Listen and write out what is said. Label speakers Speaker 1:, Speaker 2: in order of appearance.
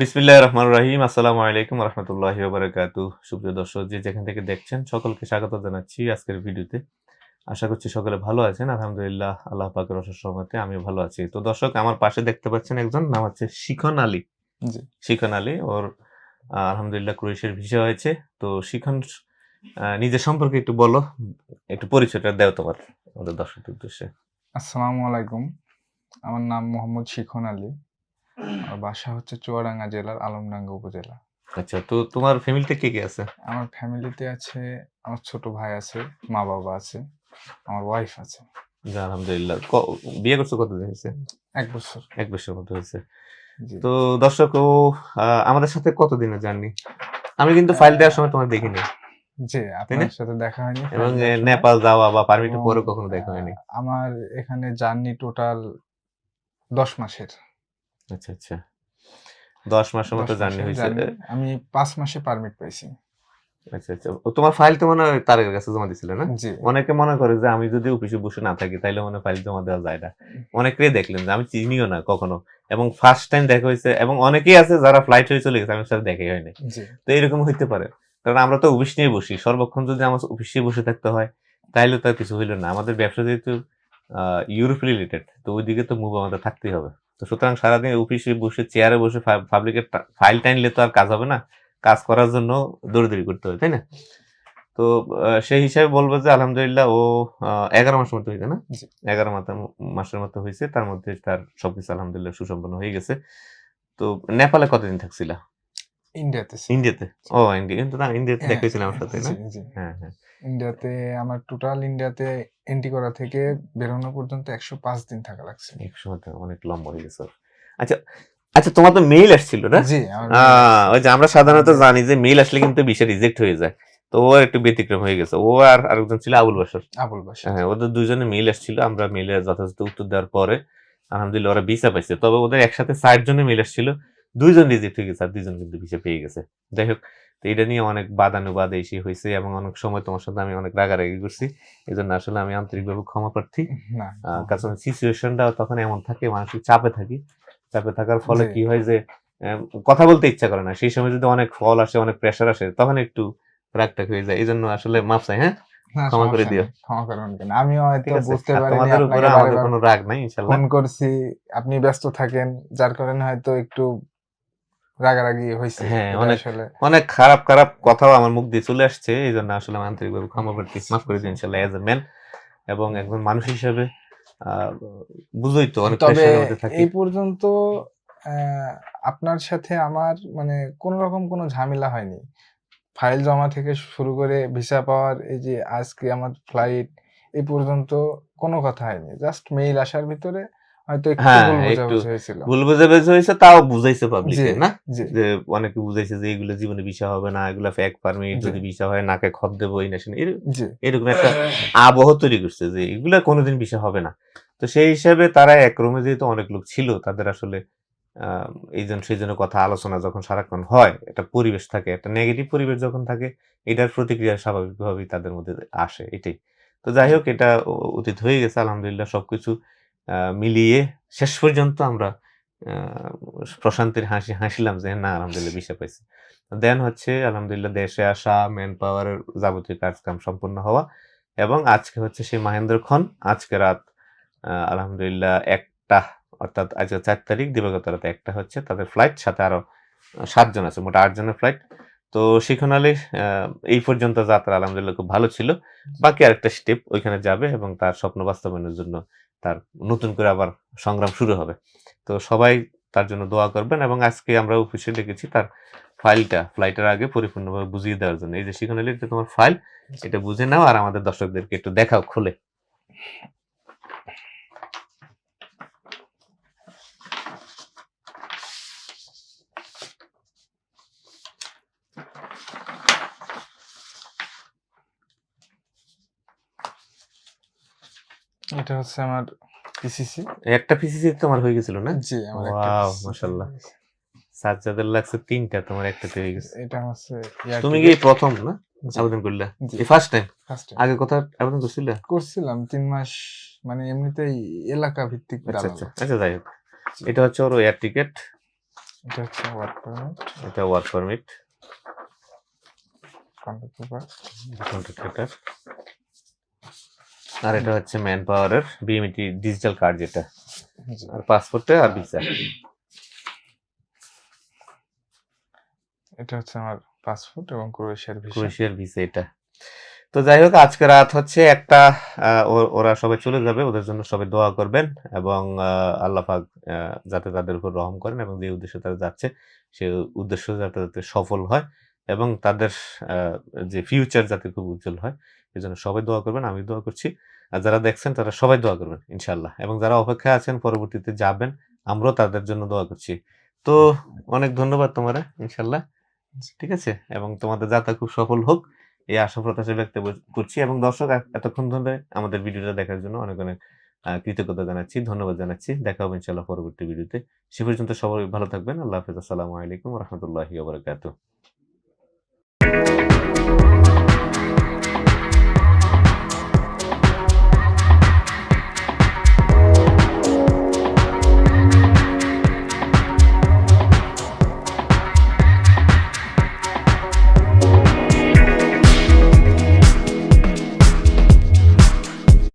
Speaker 1: বিসমিল্লাহ রহমান রাহিম আসসালামু আলাইকুম রহমতুল্লাহ বারাকাতু সুপ্রিয় দর্শক যে যেখান থেকে দেখছেন সকলকে স্বাগত জানাচ্ছি আজকের ভিডিওতে। আশা করছি সকলে ভালো আছেন। আলহামদুলিল্লাহ আল্লাহ পাকের অশেষ আমি ভালো আছি। তো দর্শক আমার পাশে দেখতে পাচ্ছেন একজন নাম হচ্ছে শিখন আলী। শিখন আলী ওর আলহামদুলিল্লাহ ক্রোয়েশিয়ার ভিসা হয়েছে। তো শিখন নিজের সম্পর্কে একটু বলো একটু পরিচয়টা দেও তোমার আমাদের দর্শকদের উদ্দেশ্যে।
Speaker 2: আসসালামু আলাইকুম আমার নাম মোহাম্মদ শিখন আলী। আর বাসা হচ্ছে চুয়াডাঙ্গা জেলার আলমডাঙ্গা উপজেলা।
Speaker 1: আচ্ছা তো তোমার ফ্যামিলিতে কে কে আছে?
Speaker 2: আমার ফ্যামিলিতে আছে আমার ছোট ভাই আছে মা বাবা আছে আমার ওয়াইফ আছে।
Speaker 1: জি, আলহামদুলিল্লাহ। বিয়ে করছ কতদিন হয়েছে?
Speaker 2: এক বছর।
Speaker 1: এক বছর মতো হয়েছে। তো দর্শক ও আমাদের সাথে কতদিনের জার্নি? আমি কিন্তু ফাইল দেওয়ার সময় তোমার দেখিনি।
Speaker 2: জি আপনার সাথে দেখা হয়নি।
Speaker 1: এবং। নেপাল যাওয়া বা পারমিট পরে কখনো দেখা হয়নি।
Speaker 2: আমার এখানে জার্নি টোটাল দশ মাসের।
Speaker 1: আচ্ছা আচ্ছা। দশ মাসের মতো জার্নি হয়েছে।
Speaker 2: আমি পাঁচ মাসে পারমিট পাইছি।
Speaker 1: আচ্ছা আচ্ছা। তোমার ফাইল তো মনে হয় তারের কাছে জমা দিছিলে না? অনেকে মনে করে যে আমি যদি অফিসে বসে না থাকি তাইলে মনে ফাইল জমা দেওয়া যায় না। অনেকেই দেখলেন যে আমি চিনিও না কখনো। এবং ফার্স্ট টাইম দেখা হয়েছে এবং অনেকেই আছে যারা ফ্লাইট হয়ে চলে গেছে আমি সাথে দেখাই হয়নি তো এরকম হইতে পারে। কারণ আমরা তো অফিস নিয়ে বসি। সর্বক্ষণ যদি আমার অফিসে বসে থাকতে হয় তাহলে তো আর কিছু হইল না। আমাদের ব্যবসা যেহেতু ইউরোপ রিলেটেড তো ওইদিকে তো মুভ আমাদের থাকতেই হবে। তো সুতরাং সারাদিন অফিসে বসে চেয়ারে বসে পাবলিকের ফাইল টাইনলে তো আর কাজ হবে না। কাজ করার জন্য দৌড়দৌড়ি করতে হবে তাই না? তো সেই হিসাবে বলব যে আলহামদুলিল্লাহ ও এগারো মাসের মতো হয়েছে না? এগারো মাসের মাসের মতো হয়েছে। তার মধ্যে তার সবকিছু আলহামদুলিল্লাহ সুসম্পন্ন হয়ে গেছে। তো নেপালে কতদিন থাকছিলা?
Speaker 2: ইন্ডিয়াতে
Speaker 1: ইন্ডিয়াতে? ও ইন্ডিয়া ইন্ডিয়াতে
Speaker 2: হ্যাঁ,
Speaker 1: দেখেছিলাম আমার সাথে না। হ্যাঁ হ্যাঁ।
Speaker 2: ইন্ডিয়াতে আমার টোটাল ইন্ডিয়াতে এন্ট্রি করা থেকে বেরোনো পর্যন্ত একশো পাঁচ দিন থাকা লাগছে।
Speaker 1: এক সময় তো অনেক লম্বা হয়ে গেছে আচ্ছা আচ্ছা তোমার তো মেইল আসছিল না?
Speaker 2: জি
Speaker 1: ওই যে আমরা সাধারণত জানি যে মেইল আসলে কিন্তু বিষয় রিজেক্ট হয়ে যায়। তো ও একটু ব্যতিক্রম হয়ে গেছে। ও আর আরেকজন ছিল আবুল বাসর
Speaker 2: আবুল বাসা
Speaker 1: হ্যাঁ ওদের দুজনে মেইল আসছিল। আমরা মেইলে যথাযথ উত্তর দেওয়ার পরে আলহামদুলিল্লাহ ওরা ভিসা পাইছে। তবে ওদের একসাথে ষাট জনের মেইল আসছিল। দুইজন রিজেক্ট হয়ে গেছে আর দুইজন কিন্তু ভিসা পেয়ে গেছে। যাই হোক তো এটা নিয়ে অনেক বাদানুবাদ এসে হয়েছে এবং অনেক সময় তোমার সাথে আমি অনেক রাগারাগি করছি। এই জন্য আসলে আমি আন্তরিকভাবে ক্ষমা প্রার্থী। কারণ সিচুয়েশনটা তখন এমন থাকে মানসিক চাপে থাকি। চাপে থাকার ফলে কি হয় যে কথা বলতে ইচ্ছা করে না। সেই সময় যদি অনেক ফল আসে অনেক প্রেশার আসে তখন একটু রাগটাগ হয়ে যায়। এই জন্য আসলে মাপ চাই হ্যাঁ? ক্ষমা করে দিও।
Speaker 2: ক্ষমা করবেন কেন? আমিও হয়তো বুঝতে
Speaker 1: উপরে আমাদের কোনো রাগ নাই ইনশাল্লাহ।
Speaker 2: ফোন করছি আপনি ব্যস্ত থাকেন যার কারণে হয়তো একটু রাগারাগি হয়েছে
Speaker 1: হ্যাঁ, অনেক-
Speaker 2: আসলে
Speaker 1: অনেক খারাপ খারাপ কথাও আমার মুখ দিয়ে চলে আসছে এই জন্য আসলে আমি আন্তরিকভাবে ক্ষমা প্রার্থী মাফ করে দিন ইনশাল্লাহ এজ এ ম্যান এবং একজন মানুষ হিসেবে বুঝোই তো অনেক
Speaker 2: তবে এই পর্যন্ত আপনার সাথে আমার মানে কোন রকম কোনো ঝামেলা হয়নি। ফাইল জমা থেকে শুরু করে ভিসা পাওয়ার এই যে আজকে আমার ফ্লাইট এই পর্যন্ত কোনো কথা হয়নি। জাস্ট মেইল আসার ভিতরে হয়তো একটু
Speaker 1: হ্যাঁ,
Speaker 2: ভুল বোঝাবুঝি হয়েছিল।
Speaker 1: ভুল বুঝাবুঝি হয়েছে তাও বুঝাইছে পাবলিকে না? যে অনেকে বুঝাইছে যে এগুলো জীবনে ভিসা হবে না এগুলো ফেক পারমিট যদি ভিসা হয় নাকে খত দেবো এই না সেই না। এর-
Speaker 2: জি।
Speaker 1: এরকম একটা আবহ তৈরি করছে যে এগুলা কোনোদিন বিষয় হবে না। তো সেই হিসাবে তারা এক রুমে যেহেতু অনেক লোক ছিল তাদের আসলে আহ, এই জন্য সেই জন্য কথা আলোচনা যখন সারাক্ষণ হয় একটা পরিবেশ থাকে একটা নেগেটিভ পরিবেশ যখন থাকে এটার প্রতিক্রিয়া স্বাভাবিকভাবেই তাদের মধ্যে আসে এটাই। তো যাই হোক এটা অতীত হয়ে গেছে আলহামদুলিল্লাহ সবকিছু মিলিয়ে শেষ পর্যন্ত আমরা প্রশান্তির হাসি, হাসিলাম যে না, আলহামদুলিল্লাহ, বিষয় পাইছি। দেন হচ্ছে, আলহামদুলিল্লাহ, দেশে আসা ম্যান পাওয়ারের যাবতীয় কাজকাম সম্পূর্ণ হওয়া এবং আজকে হচ্ছে সেই মাহেন্দ্র খন, আজকে রাত আলহামদুলিল্লাহ, একটা, অর্থাৎ আজকে চার তারিখ, দিবাগত রাতে একটা হচ্ছে, তাদের ফ্লাইট সাথে আরও সাতজন আছে, মোট আটজনের ফ্লাইট তো শিখন আলী এই পর্যন্ত যাত্রা আলহামদুলিল্লাহ খুব ভালো ছিল। বাকি আরেকটা স্টেপ ওইখানে যাবে এবং তার স্বপ্ন বাস্তবায়নের জন্য তার নতুন করে আবার সংগ্রাম শুরু হবে। তো সবাই তার জন্য দোয়া করবেন এবং আজকে আমরা অফিসে ডেকেছি তার ফাইলটা ফ্লাইটের আগে পরিপূর্ণভাবে বুঝিয়ে দেওয়ার জন্য। এই যে শিখন আলীর যে তোমার ফাইল এটা বুঝে নাও আর আমাদের দর্শকদেরকে একটু দেখাও খুলে।
Speaker 2: এটা হচ্ছে আমার পিসিসি
Speaker 1: একটা পিসিসি তোমার হয়ে গেছিল না?
Speaker 2: জি আমার একটা
Speaker 1: মাশাআল্লাহ। সাজ্জাদের লাগছে তিনটা তোমার একটাতে হয়ে গেছে।
Speaker 2: এটা হচ্ছে
Speaker 1: তুমি কি প্রথম না? আবেদন করলে। এই ফার্স্ট টাইম
Speaker 2: ফার্স্ট
Speaker 1: আগে কোথাও আবেদন করছিলে?
Speaker 2: করছিলাম তিন মাস মানে এমনিতেই এলাকা ভিত্তিক
Speaker 1: আচ্ছা আচ্ছা আচ্ছা যাই হোক। এটা হচ্ছে ওর এয়ার টিকেট
Speaker 2: এটা হচ্ছে ওয়ার্ক পারমিট
Speaker 1: এটা work permit
Speaker 2: contact paper
Speaker 1: contract letter আর এটা হচ্ছে ম্যান পাওয়ারের বিএমটি ডিজিটাল কার্ড যেটা। আর পাসপোর্টে আর ভিসা
Speaker 2: এটা হচ্ছে আমার পাসপোর্ট এবং ক্রোয়েশিয়ার ভিসা
Speaker 1: ক্রোয়েশিয়ার ভিসা এটা। তো যাই হোক আজকে রাত হচ্ছে একটা ওরা সবাই চলে যাবে ওদের জন্য সবাই দোয়া করবেন এবং আল্লাহ পাক যাতে তাদের উপর রহম করেন এবং যে উদ্দেশ্যে তারা যাচ্ছে সে উদ্দেশ্য যাতে যাতে সফল হয়। এবং তাদের যে ফিউচার যাতে খুব উজ্জ্বল হয় এই জন্য সবাই দোয়া করবেন আমি দোয়া করছি। আর যারা দেখছেন, তারা সবাই দোয়া করবেন ইনশাল্লাহ এবং যারা অপেক্ষায় আছেন, পরবর্তীতে যাবেন, আমরাও তাদের জন্য দোয়া করছি। তো, অনেক ধন্যবাদ তোমারা ইনশাল্লাহ ঠিক আছে? এবং তোমাদের যাত্রা খুব সফল হোক, এই আশা প্রত্যাশা ব্যক্ত করছি। এবং দর্শক এতক্ষণ ধরে আমাদের ভিডিওটা দেখার জন্য অনেক অনেক কৃতজ্ঞতা জানাচ্ছি, ধন্যবাদ জানাচ্ছি। দেখা হবে ইনশাল্লাহ পরবর্তী ভিডিওতে। সে পর্যন্ত সবাই ভালো থাকবেন। আল্লাহ হাফিজ। আসসালামু আলাইকুম রহমতুল্লাহি